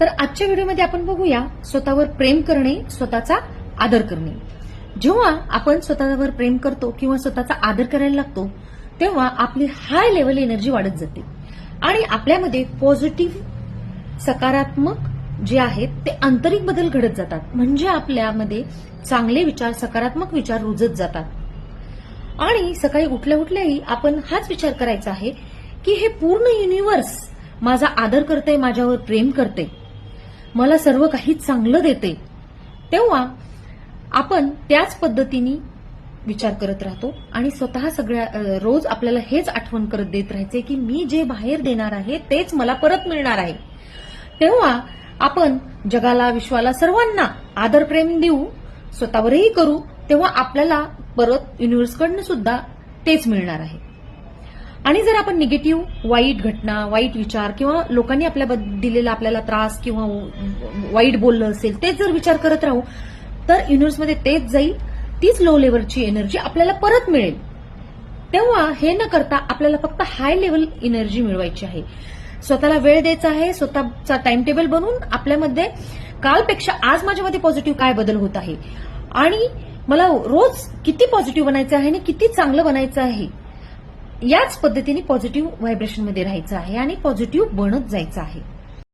तर आजच्या व्हिडिओमध्ये आपण बघूया स्वतःवर प्रेम करणे स्वतःचा आदर करणे. जेव्हा आपण स्वतःवर प्रेम करतो किंवा स्वतःचा आदर करायला लागतो तेव्हा आपली हाय लेवल एनर्जी वाढत जाते. आणि आपल्यामध्ये पॉझिटिव्ह सकारात्मक जे आहेत ते आंतरिक बदल घडत जातात. म्हणजे आपल्यामध्ये चांगले विचार सकारात्मक विचार रुजत जातात. आणि सकाळी उठल्या उठल्याही आपण हाच विचार करायचा आहे की हे पूर्ण युनिव्हर्स माझा आदर करते माझ्यावर प्रेम करते मला सर्व काही चांगलं देते. तेव्हा आपण त्याच पद्धतीने विचार करत राहतो आणि स्वतः सगळ्या रोज आपल्याला हेच आठवण करत देत राहायचे की मी जे बाहेर देणार आहे तेच मला परत मिळणार आहे. तेव्हा आपण जगाला विश्वाला सर्वांना आदर प्रेम देऊ स्वतःवरही करू तेव्हा आपल्याला परत युनिव्हर्सकडनं सुद्धा तेच मिळणार आहे. आणि जर आपण निगेटिव्ह वाईट घटना वाईट विचार किंवा लोकांनी आपल्या दिलेला आपल्याला त्रास किंवा वाईट बोललं असेल तेच जर विचार करत राहू तर युनिव्हर्समध्ये तेच जाईल तीच लो लेवलची एनर्जी आपल्याला परत मिळेल. तेव्हा हे न करता आपल्याला फक्त हाय लेवल एनर्जी मिळवायची आहे. स्वतःला वेळ द्यायचा आहे स्वतःचा टाइम टेबल बनवून आपल्यामध्ये कालपेक्षा आज माझ्यामध्ये पॉझिटिव्ह काय बदल होत आहे? आणि मला रोज किती पॉझिटिव्ह बनायचं आहे आणि किती चांगलं बनायचं आहे? याच पद्धतीने पॉझिटिव्ह व्हायब्रेशनमध्ये राहायचं आहे आणि पॉझिटिव्ह बनत जायचं आहे.